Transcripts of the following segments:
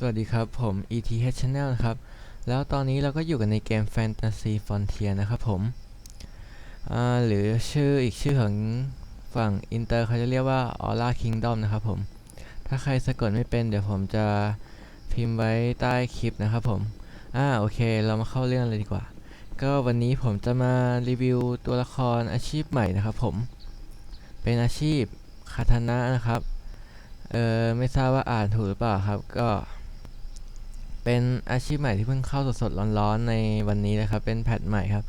สวัสดีครับผม ETH Channel นะครับ แล้วตอนนี้เราก็อยู่กันในเกม Fantasy Frontier นะครับผม หรือชื่ออีกชื่อของฝั่งอินเตอร์เขาจะเรียกว่า Aura Kingdom นะครับผม ถ้าใครสะกดไม่เป็นเดี๋ยวผมจะพิมพ์ไว้ใต้คลิปนะครับผม อ่าโอเคเรามาเข้าเรื่องเลยดีกว่า ก็วันนี้ผมจะมารีวิวตัวละครอาชีพใหม่นะครับผม เป็นอาชีพคาทานะนะครับ เออไม่ทราบว่าอ่านถูกหรือเปล่าครับก็ เป็นอาชีพใหม่ที่เพิ่งเข้าสดๆร้อนๆในวันนี้นะครับ เป็นแพทใหม่ครับ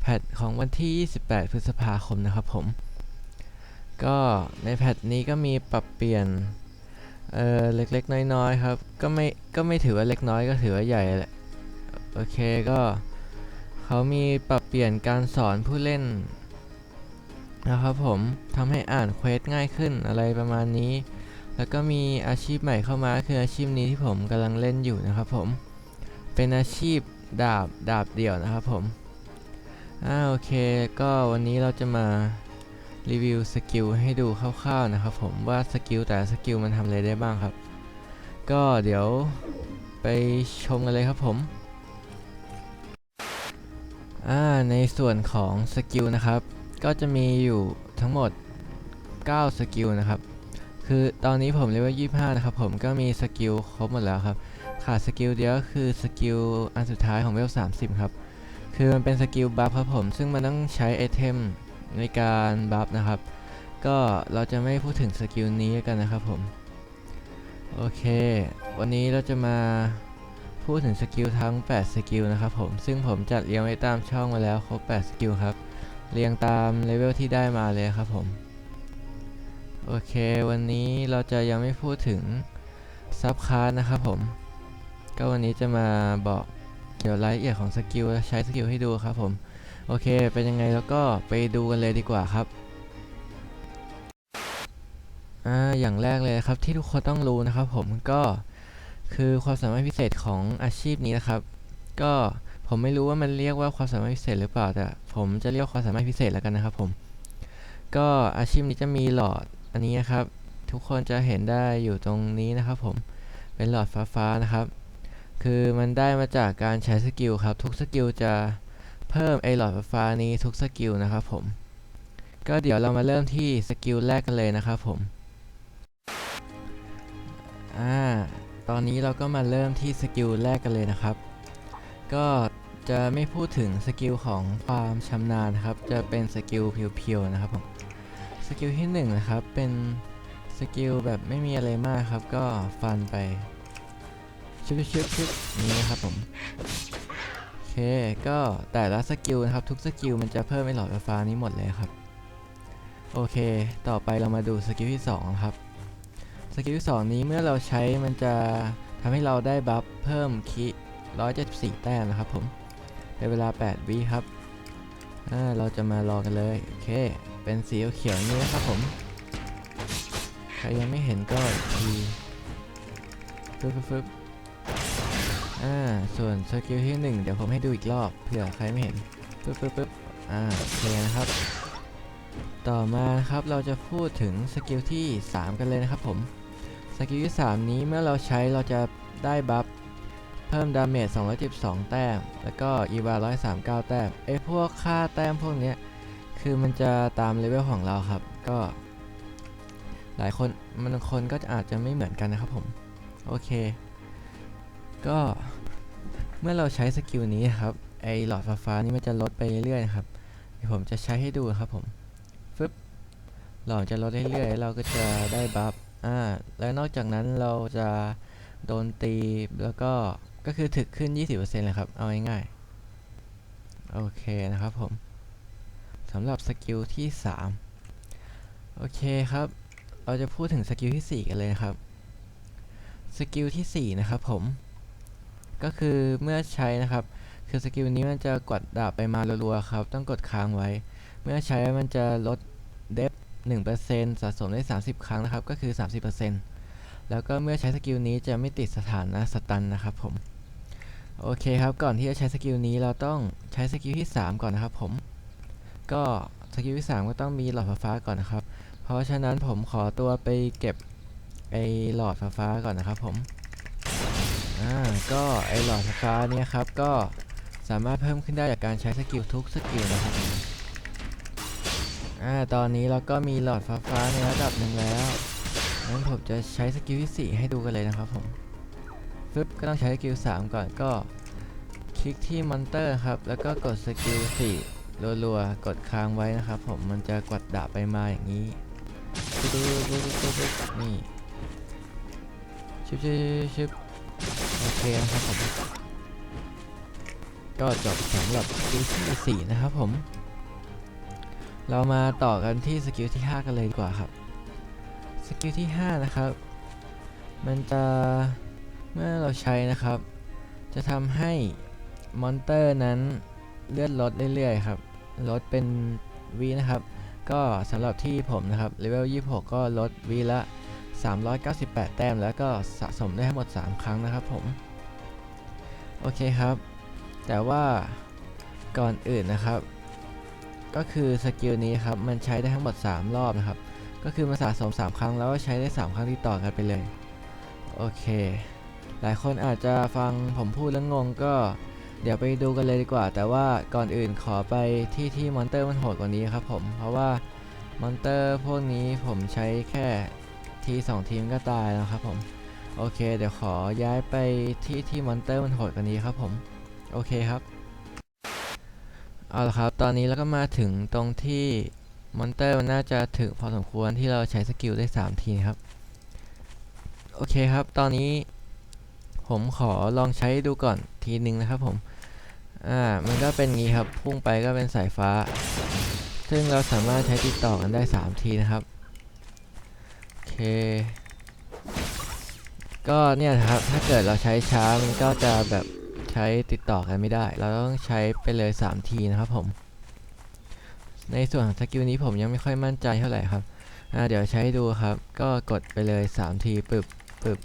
แพทของวันที่ 28 พฤษภาคมนะครับผม ก็ในแพทนี้ก็มีปรับเปลี่ยน เออเล็กๆ น้อยๆครับ ก็ไม่ก็ไม่ถือว่าเล็กน้อยก็ถือว่าใหญ่แหละ โอเคก็เขามีปรับเปลี่ยนการสอนผู้เล่นนะครับผมทำให้อ่านเควสง่ายขึ้นอะไรประมาณนี้ แล้วก็มีอาชีพใหม่เข้ามาคืออาชีพนี้ที่ผมกำลังเล่นอยู่นะครับผม เป็นอาชีพดาบดาบเดี่ยวนะครับผม อ่าโอเคก็วันนี้เราจะมารีวิวสกิลให้ดูคร่าวๆนะครับผมว่าสกิลแต่สกิลมันทำอะไรได้บ้างครับ ก็เดี๋ยวไปชมกันเลยครับผมอ่าในส่วนของสกิลนะครับ ก็จะมีอยู่ทั้งหมด 9 สกิลนะครับ คือตอนนี้ผมเลเวล25 นะครับ ผมก็มีสกิลครบหมดแล้วครับ ขาดสกิลเดียวก็คือสกิลอันสุดท้ายของเวล 30 ครับ คือมันเป็นสกิลบัฟครับผม ซึ่งมันต้องใช้ไอเทมในการบัฟนะครับ ก็เราจะไม่พูดถึงสกิลนี้กันนะครับผม โอเค วันนี้เราจะมาพูดถึงสกิลทั้ง 8 สกิลนะครับผม ซึ่งผมจัดเรียงไว้ตามช่องมาแล้วครบ 8 สกิลครับ เรียงตามเลเวลที่ได้มาเลยครับผม โอเค วันนี้เราจะยังไม่พูดถึงซับคาร์นะครับผม ก็วันนี้จะมาบอกเกี่ยวรายละเอียดของสกิลใช้สกิลให้ดูครับผม โอเค เป็นยังไงแล้วก็ไปดูกันเลยดีกว่าครับอ่าอย่างแรกเลยครับที่ทุกคนต้องรู้นะครับผมก็คือความสามารถพิเศษของอาชีพนี้นะครับ ก็ผมไม่รู้ว่ามันเรียกว่าความสามารถพิเศษหรือเปล่าแต่ผมจะเรียกความสามารถพิเศษแล้วกันนะครับผมก็อาชีพนี้จะมีหลอด อันนี้นะครับ ทุกคนจะเห็นได้อยู่ตรงนี้นะครับผม เป็นหลอดฟ้าๆนะครับ คือมันได้มาจากการใช้สกิลครับ ทุกสกิลจะเพิ่มไอหลอดฟ้านี้ทุกสกิลนะครับผม ก็เดี๋ยวเรามาเริ่มที่สกิลแรกกันเลยนะครับผม อ่า ตอนนี้เราก็มาเริ่มที่สกิลแรกกันเลยนะครับ ก็จะไม่พูดถึงสกิลของความชำนาญครับ จะเป็นสกิลเพียวๆนะครับผม สกิลที่1นงนะครับ เป็นสกิลแบบไม่มีอะไรมากครับ ก็ฟันไปชึบชึบชึบนี้นะครับผมโอเคก็แต่ละสกิลนะครับ ทุกสกิลมันจะเพิ่มไอหลอดไฟฟ้านี้หมดเลยครับ โอเค ต่อไปเรามาดูสกิลที่2ครับสกิลที่2นี้เมื่อเราใช้มันจะทำให้เราได้บัฟเพิ่มคิ174 แต้มนะครับผมเป็นเวลา 8 วิครับ อ่าเราจะมารอกันเลยโอเค เป็นสีเขียวนี้นะครับผม ใครยังไม่เห็นก็อีกทีฟึบฟึบฟึบอ่าส่วนสกิลที่1เดี๋ยวผมให้ดูอีกรอบเผื่อใครไม่เห็นฟึบฟึบฟึบอ่าโอเคนะครับ ต่อมานะครับเราจะพูดถึงสกิลที่ 3 กันเลยนะครับผมสกิลที่ 3 นี้เมื่อเราใช้เราจะได้บัฟ เพิ่มดาเมจ 212 แต้ม แล้วก็อีวา139 แต้ม ไอ้พวกค่าแต้มพวกเนี้ย คือมันจะตามเลเวลของเราครับ ก็ หลายคนมันคนก็อาจจะไม่เหมือนกันนะครับผม โอเค ก็เมื่อเราใช้สกิลนี้ครับ ไอหลอดฟ้าๆนี้มันจะลดไปเรื่อยๆครับเดี๋ยวผมจะใช้ให้ดูครับผม ฟึบ หลอดจะลดเรื่อยๆ เราก็จะได้บัฟ อ่า แล้วนอกจากนั้นเราจะโดนตีแล้วก็ ก็คือถึกขึ้น 20%เลยครับ เอาง่ายๆ โอเคนะครับผมสำหรับสกิลที่ 3 โอเคครับ เราจะพูดถึงสกิลที่ 4 กันเลยนะครับ สกิลทีสี่ 4 นะครับผม ก็คือเมื่อใช้นะครับ คือสกิลนี้มันจะกดดาบไปมารัวๆครับ ต้องกดค้างไว้ เมื่อใช้มันจะลดเดฟ1%สะสมได้ 30 ครั้งนะครับ ก็คือ 30%แล้วก็เมื่อใช้สกิลนี้จะไม่ติดสถานะสตันนะครับผม โอเคครับ ก่อนที่จะใช้สกิลนี้เราต้องใช้สกิลที่ 3 ก่อนนะครับผม ก็สกิลที่ 3 ก็ต้องมีหลอดฟ้าก่อนนะครับ เพราะฉะนั้นผมขอตัวไปเก็บไอหลอดฟ้าก่อนนะครับผม อ่า ก็ไอหลอดไฟฟ้าเนี่ยครับ ก็สามารถเพิ่มขึ้นได้จากการใช้สกิลทุกสกิลนะครับ อ่า ตอนนี้เราก็มีหลอดฟ้าฟ้าในระดับหนึ่งแล้วงั้นผมจะใช้สกิลที่ 4 ให้ดูกันเลยนะครับผม ฟึบก็ต้องใช้สกิล3ก่อนก็ คลิกที่มอนเตอร์ครับ แล้วก็กดสกิล4รัวๆ กดค้างไว้นะครับ ผมมันจะกดดาบไปมาอย่างนี้นี่ชิบชิบชิบโอเคนะครับผมก็จบสำหรับสกิลที่4นะครับผม เรามาต่อกันที่สกิลที่ 5 กันเลยดีกว่าครับ สกิลที่ 5 นะครับ มันจะ เมื่อเราใช้นะครับ จะทำให้มอนเตอร์นั้นเลื่อนลดเรื่อยๆครับ ลดเป็นวีนะครับ ก็สำหรับที่ผมนะครับเลเวล26 ก็ลดวีละ 398 แต้ม แล้วก็สะสมได้ทั้งหมด 3 ครั้งนะครับผม โอเคครับ แต่ว่าก่อนอื่นนะครับ ก็คือสกิลนี้ครับมันใช้ได้ทั้งหมด 3 รอบนะครับ ก็คือมันสะสม 3 ครั้งแล้วก็ใช้ได้ 3 ครั้งที่ต่อกันไปเลย โอเค หลายคนอาจจะฟังผมพูดแล้วงงก็ เดี๋ยวไปดูกันเลยดีกว่า แต่ว่าก่อนอื่นขอไปที่ที่มอนเตอร์มันโหดกว่านี้ครับผมเพราะว่ามอนเตอร์พวกนี้ผมใช้แค่ทีสองทีมก็ตายแล้วครับผมโอเค เดี๋ยวขอย้ายไปที่ที่มอนเตอร์มันโหดกว่านี้ครับผมโอเคครับเอาละครับ ตอนนี้เราก็มาถึงตรงที่มอนเตอร์มันน่าจะถึงพอสมควรที่เราใช้สกิลได้ 3 ทีครับ โอเคครับ ตอนนี้ ผมขอลองใช้ดูก่อนทีหนึ่งนะครับผม อ่า มันก็เป็นงี้ครับ พุ่งไปก็เป็นสายฟ้า ซึ่งเราสามารถใช้ติดต่อกันได้ 3 ทีนะครับ โอเค ก็เนี่ยครับ ถ้าเกิดเราใช้ช้ามันก็จะแบบใช้ติดต่อกันไม่ได้ เราต้องใช้ไปเลย 3 ทีนะครับผม ในส่วนของสกิลนี้ผมยังไม่ค่อยมั่นใจเท่าไหร่ครับ อ่า เดี๋ยวใช้ดูครับ ก็กดไปเลย 3 ทีปึบปึบ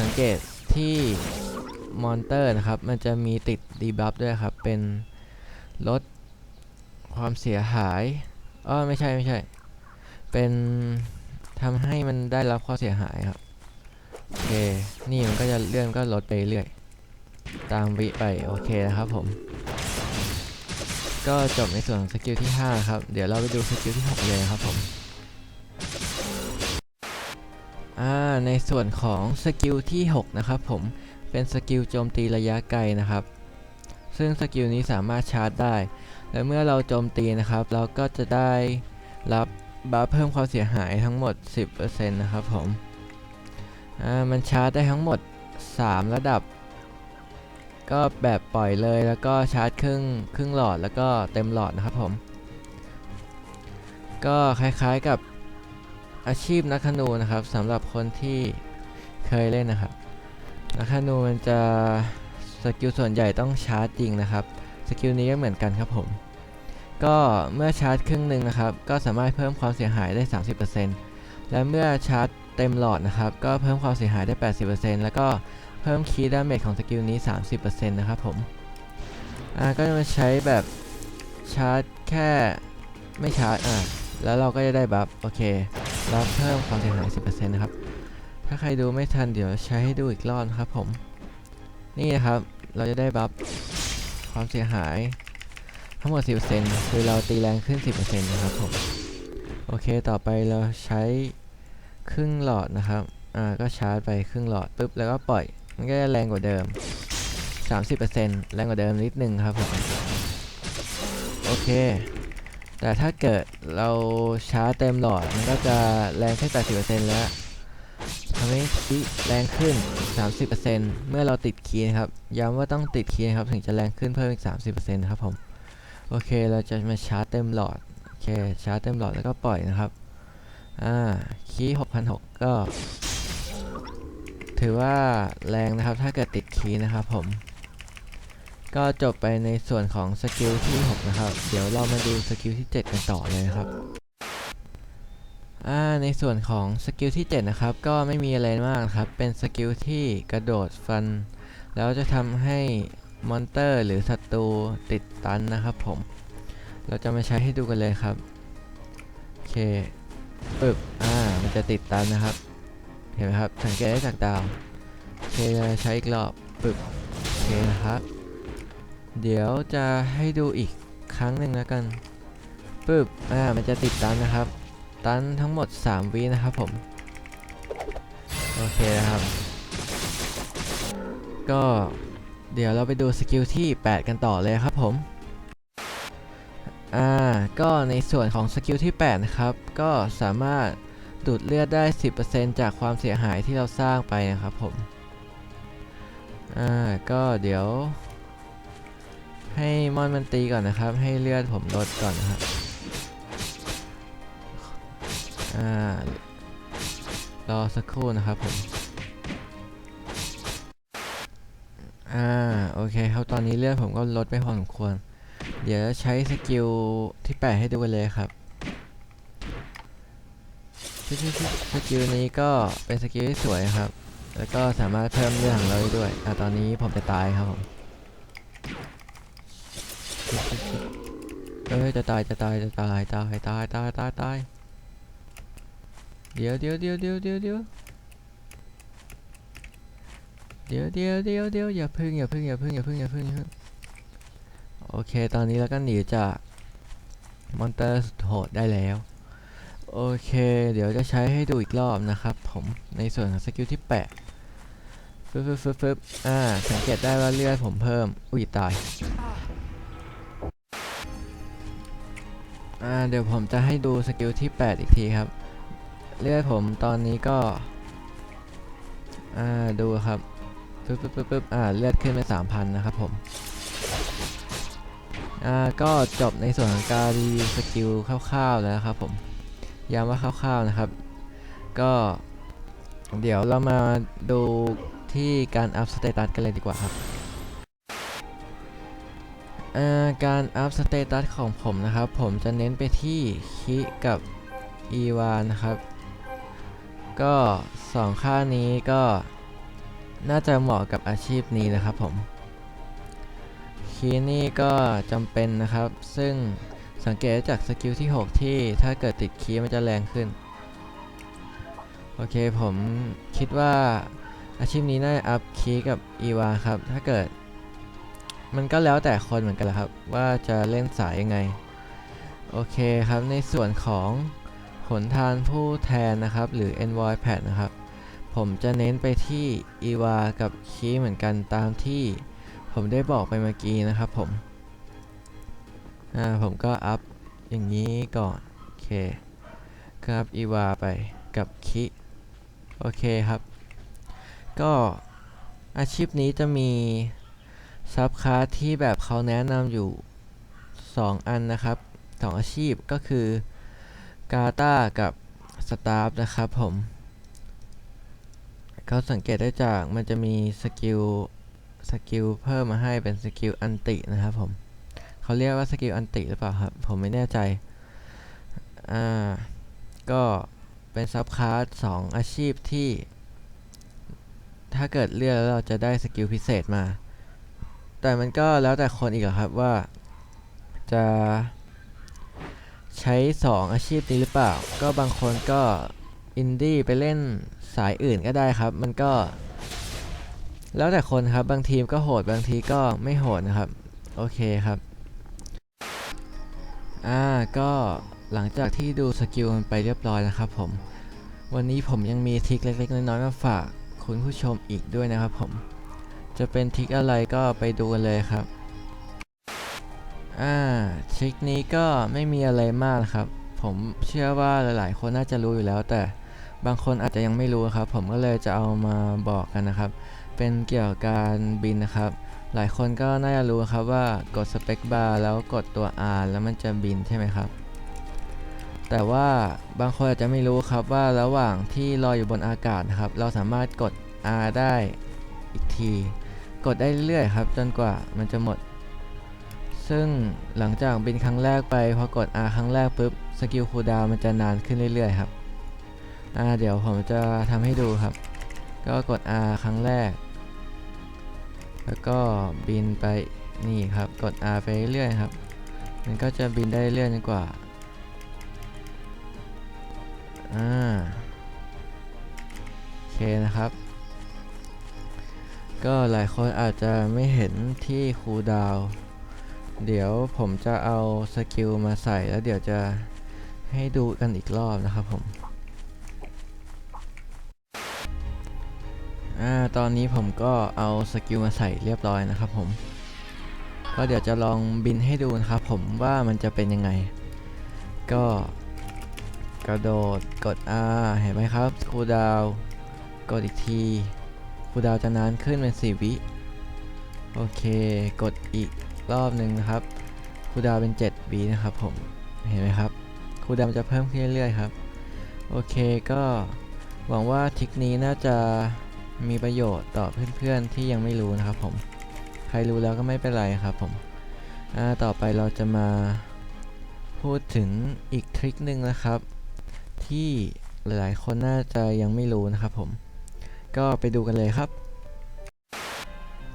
สังเกต ที่มอนเตอร์นะครับ มันจะมีติดดีบัฟด้วยครับ เป็นลดความเสียหายอ้อไม่ใช่ไม่ใช่ เป็นทำให้มันได้รับความเสียหายครับ โอเค นี่มันก็จะเลื่อนก็ลดไปเรื่อยตามวิไป โอเคนะครับผม ก็จบในส่วนของสกิลที่ 5 ครับ เดี๋ยวเราไปดูสกิลที่ 6 เลยครับผม ในส่วนของสกิลที่ 6 นะครับผม เป็นสกิลโจมตีระยะไกลนะครับ ซึ่งสกิลนี้สามารถชาร์จได้ และเมื่อเราโจมตีนะครับ เราก็จะได้รับบัฟเพิ่มความเสียหายทั้งหมด 10%นะครับผมมันชาร์จได้ทั้งหมด 3 ระดับ ก็แบบปล่อยเลยแล้วก็ชาร์จครึ่งครึ่งหลอดแล้วก็เต็มหลอดนะครับผม ก็คล้ายๆกับ อาชีพนักธนูนะครับสำหรับคนที่เคยเล่นนะครับ นักธนูมันจะสกิลส่วนใหญ่ต้องชาร์จจริงนะครับสกิลนี้ก็เหมือนกันครับผม ก็เมื่อชาร์จครึ่งหนึ่งนะครับ ก็สามารถเพิ่มความเสียหายได้ 30%และเมื่อชาร์จเต็มหลอดนะครับ ก็เพิ่มความเสียหายได้ 80%แล้วก็เพิ่มคีย์ดาเมจของสกิลนี้ 30%นะครับผมอ่าก็จะมาใช้แบบชาร์จแค่ไม่ชาร์จอ่าแล้วเราก็จะได้บัฟโอเค รับเพิ่มความเสียหาย 10%นะครับ ถ้าใครดูไม่ทันเดี๋ยวใช้ให้ดูอีกรอบครับผม นี่นะครับ เราจะได้บัฟความเสียหาย ทั้งหมด 10%คือเราตีแรงขึ้น 10%นะครับผม โอเค ต่อไปเราใช้ครึ่งหลอดนะครับ อ่า ก็ชาร์จไปครึ่งหลอดปุ๊บ แล้วก็ปล่อย มันก็จะแรงกว่าเดิม 30%แรงกว่าเดิมนิดนึงครับผม โอเค แต่ถ้าเกิดเราชาร์จเต็มหลอดมันก็จะแรงแค่80%แล้วทำให้คีย์แรงขึ้น 30%เมื่อเราติดคีย์นครับ ย้ำว่าต้องติดคีย์นครับถึงจะแรงขึ้นเพิ่มอีก 30%นะครับผม โอเค เราจะมาชาร์จเต็มหลอด โอเค ชาร์จเต็มหลอดแล้วก็ปล่อยนะครับ อ่า คีย์6,600ก็ ถือว่าแรงนะครับ ถ้าเกิดติดคีย์นะครับผม ก็จบไปในส่วนของสกิลที่ 6 นะครับ เดี๋ยวเรามาดูสกิลที่ 7 กันต่อเลยนะครับในส่วนของสกิลที่ 7 นะครับ ก็ไม่มีอะไรมากครับ เป็นสกิลที่กระโดดฟัน แล้วจะทำให้มอนเตอร์หรือศัตรูติดตันนะครับผม เราจะมาใช้ให้ดูกันเลยครับ โอเคปึ๊บอ่า มันจะติดตันนะครับ เห็นไหมครับ สังเกตได้จากดาวโอเคเคจะใช้อีกรอบปึ๊บโอเคนะครับ เดี๋ยวจะให้ดูอีกครั้งหนึ่งแล้วกันปึ๊บอ่ามันจะติดตันนะครับ ตันทั้งหมด 3วินะครับผม โอเคนะครับ ก็เดี๋ยวเราไปดูสกิลที่ 8 กันต่อเลยครับผม อ่า ก็ในส่วนของสกิลที่ 8 นะครับ ก็สามารถดูดเลือดได้ 10%จากความเสียหายที่เราสร้างไปนะครับผม อ่า ก็เดี๋ยว ให้มอนมันตีก่อนนะครับ ให้เลือดผมลดก่อนนะครับ อ่า รอสักครู่นะครับผม อ่า โอเคครับ ตอนนี้เลือดผมก็ลดไปพอสมควร เดี๋ยวใช้สกิลที่8ให้ดูกันเลยครับชึชึชึสกิลนี้ก็เป็นสกิลที่สวยครับ แล้วก็สามารถเพิ่มเลือดของเราได้ด้วยอ่าตอนนี้ผมจะตายครับผม เอ้ยจะตายจะตายจะตายตายตายตายตายตายเดี๋ยวเดี๋ยวเดี๋ยวเดี๋ยวเดี๋ยวเดี๋ยวเดี๋ยวเดี๋ยวเดี๋ยวเดี๋ยวอย่าพึ่งอย่าพึ่งอย่าพึ่งอย่าพึ่งอย่าพึ่งอย่าพึ่งโอเคตอนนี้เราก็หนีจากมอนเตอร์สุดโหดได้แล้ว โอเค เดี๋ยวจะใช้ให้ดูอีกรอบนะครับผมในส่วนของสกิลที่8ฟึบฟึบฟึบฟึบอ่าสังเกตได้ว่าเลือดผมเพิ่ม อุ้ยตาย อ่าเดี๋ยวผมจะให้ดูสกิลที่ 8 อีกทีครับ เลือดผมตอนนี้ก็ อ่าดูครับปึ๊บปึ๊บปึ๊บปึ๊บอ่าเลือดขึ้นไป3,000 นะครับผม อ่าก็จบในส่วนของการรีวิวสกิลคร่าวๆแล้วครับผมย้ำว่าคร่าวๆนะครับ ก็เดี๋ยวเรามาดูที่การอัพสเตตัสกันเลยดีกว่าครับ การอัพสเตตัสของผมนะครับ ผมจะเน้นไปที่คิกับอีวานะครับ ก็สองค่านี้ก็น่าจะเหมาะกับอาชีพนี้นะครับผมคีนี่ก็จำเป็นนะครับ ซึ่งสังเกตจากสกิลที่ 6 ที่ถ้าเกิดติดคีมันจะแรงขึ้น โอเคผมคิดว่าอาชีพนี้น่าจะอัพคีกับอีวาครับ ถ้าเกิด มันก็แล้วแต่คนเหมือนกันแหละครับ ว่าจะเล่นสายยังไง โอเคครับในส่วนของผลทานผู้แทนนะครับ หรือ envoy pad นะครับ ผมจะเน้นไปที่อีวากับคีเหมือนกันตามที่ผมได้บอกไปเมื่อกี้นะครับผมอ่าผมก็อัพอย่างนี้ก่อน โอเคครับอีวาไปกับคิโอเคครับ ก็อาชีพนี้จะมี ซับคลาสที่แบบเขาแนะนำอยู่ 2 อันนะครับ2อาชีพก็คือกาตากับสตาฟนะครับผมเขาสังเกตได้จากมันจะมีสกิลสกิลเพิ่มมาให้เป็นสกิลอันตินะครับผมเขาเรียกว่าสกิลอันติหรือเปล่าครับ ผมไม่แน่ใจ อ่า ก็เป็นซับคลาสสองอาชีพที่ ถ้าเกิดเลือกเราจะได้สกิลพิเศษมา แต่มันก็แล้วแต่คนอีกครับว่า จะใช้ 2 อาชีพนี้หรือเปล่า ก็บางคนก็อินดี้ไปเล่นสายอื่นก็ได้ครับ มันก็ แล้วแต่คนครับ บางทีมก็โหดบางทีก็ไม่โหดนะครับ โอเคครับอ่าก็หลังจากที่ดูสกิลมันไปเรียบร้อยนะครับผม วันนี้ผมยังมีทริคเล็กๆน้อยๆมาฝากคุณผู้ชมอีกด้วยนะครับผม จะเป็นทริคอะไรก็ไปดูกันเลยครับ อ่าทริคนี้ก็ไม่มีอะไรมากครับ ผมเชื่อว่าหลายๆ คนน่าจะรู้อยู่แล้ว แต่บางคนอาจจะยังไม่รู้ครับ ผมก็เลยจะเอามาบอกกันนะครับ เป็นเกี่ยวกับการบินนะครับ หลายคนก็น่าจะรู้ครับว่ากดสเปคบาร์แล้วกดตัว R แล้วมันจะบินใช่ไหมครับ แต่ว่าบางคนอาจจะไม่รู้ครับว่าระหว่างที่ลอยอยู่บนอากาศนะครับ เราสามารถกด R ได้อีกที กดได้เรื่อยๆครับ จนกว่ามันจะหมด ซึ่งหลังจากบินครั้งแรกไปพอกด R ครั้งแรกปุ๊บสกิลคูลดาวมันจะนานขึ้นเรื่อยๆครับอ่าเดี๋ยวผมจะทำให้ดูครับ ก็กด R ครั้งแรก แล้วก็บินไปนี่ครับกด R ไปเรื่อยๆครับ มันก็จะบินได้เรื่อยจนกว่าอ่าโอเคนะครับ ก็หลายคนอาจจะไม่เห็นที่คูลดาวเดี๋ยวผมจะเอาสกิลมาใส่แล้วเดี๋ยวจะให้ดูกันอีกรอบนะครับผมอ่าตอนนี้ผมก็เอาสกิลมาใส่เรียบร้อยนะครับผม ก็เดี๋ยวจะลองบินให้ดูนะครับผมว่ามันจะเป็นยังไง ก็กระโดดกด R เห็นไหมครับคูลดาวกดอีกที คูดาวจะนานขึ้นเป็น4วิโอเค กดอีกรอบหนึ่งนะครับคูดาวเป็น7วินะครับผมเห็นไหมครับคูดาวจะเพิ่มขึ้นเรื่อยๆครับ โอเคก็หวังว่าทริคนี้น่าจะมีประโยชน์ต่อเพื่อนๆที่ยังไม่รู้นะครับผม ใครรู้แล้วก็ไม่เป็นไรครับผมต่อไปเราจะมาพูดถึงอีกทริคหนึ่งนะครับ ที่หลายๆคนน่าจะยังไม่รู้นะครับผม ก็ไปดูกันเลยครับ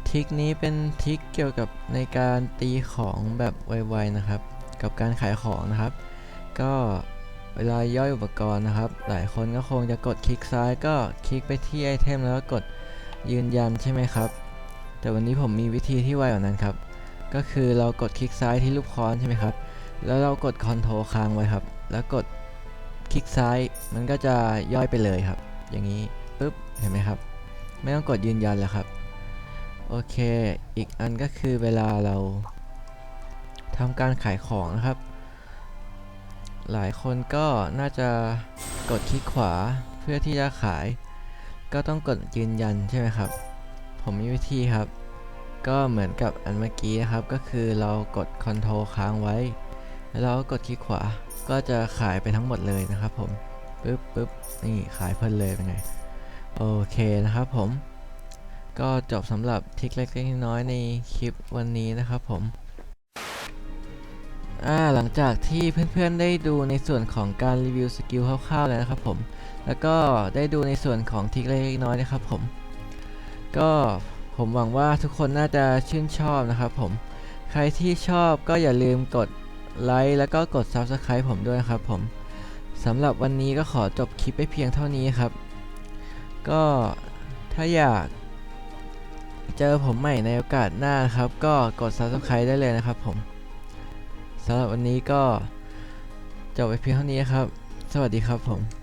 ทริคนี้เป็นทริคเกี่ยวกับในการตีของแบบไวๆนะครับ กับการขายของนะครับ ก็เวลาย่อยอุปกรณ์นะครับ หลายคนก็คงจะกดคลิกซ้ายก็คลิกไปที่ไอเทมแล้วก็กดยืนยันใช่ไหมครับ แต่วันนี้ผมมีวิธีที่ไวกว่านั้นครับ ก็คือเรากดคลิกซ้ายที่รูปค้อนใช่ไหมครับ แล้วเรากดคอนโทรลค้างไว้ครับ แล้วกดคลิกซ้ายมันก็จะย่อยไปเลยครับ อย่างนี้ เห็นไหมครับ ไม่ต้องกดยืนยันแล้วครับ โอเค อีกอันก็คือเวลาเราทำการขายของนะครับ หลายคนก็น่าจะกดคลิกขวาเพื่อที่จะขาย ก็ต้องกดยืนยันใช่ไหมครับ ผมมีวิธีครับ ก็เหมือนกับอันเมื่อกี้นะครับ ก็คือเรากด Ctrl ค้างไว้ แล้วเราก็กดคลิกขวาก็จะขายไปทั้งหมดเลยนะครับผมปึ๊บปึ๊บนี่ขายเพลินเลยเป็นไง โอเคนะครับผม ก็จบสำหรับทริคเล็กๆน้อยๆในคลิปวันนี้นะครับผมอ่าหลังจากที่เพื่อนๆได้ดูในส่วนของการรีวิวสกิลคร่าวๆแล้วนะครับผม แล้วก็ได้ดูในส่วนของทริคเล็กๆน้อยๆนะครับผม ก็ผมหวังว่าทุกคนน่าจะชื่นชอบนะครับผม ใครที่ชอบก็อย่าลืมกดไลค์แล้วก็กด Subscribe ผมด้วยนะครับผมสำหรับวันนี้ก็ขอจบคลิปไปเพียงเท่านี้ครับ ก็ถ้าอยากเจอผมใหม่ในโอกาสหน้านครับ ก็กด Subscribe ได้เลยนะครับผมสำหรับวันนี้ก็จบไปเพียงเท่านี้ครับ สวัสดีครับผม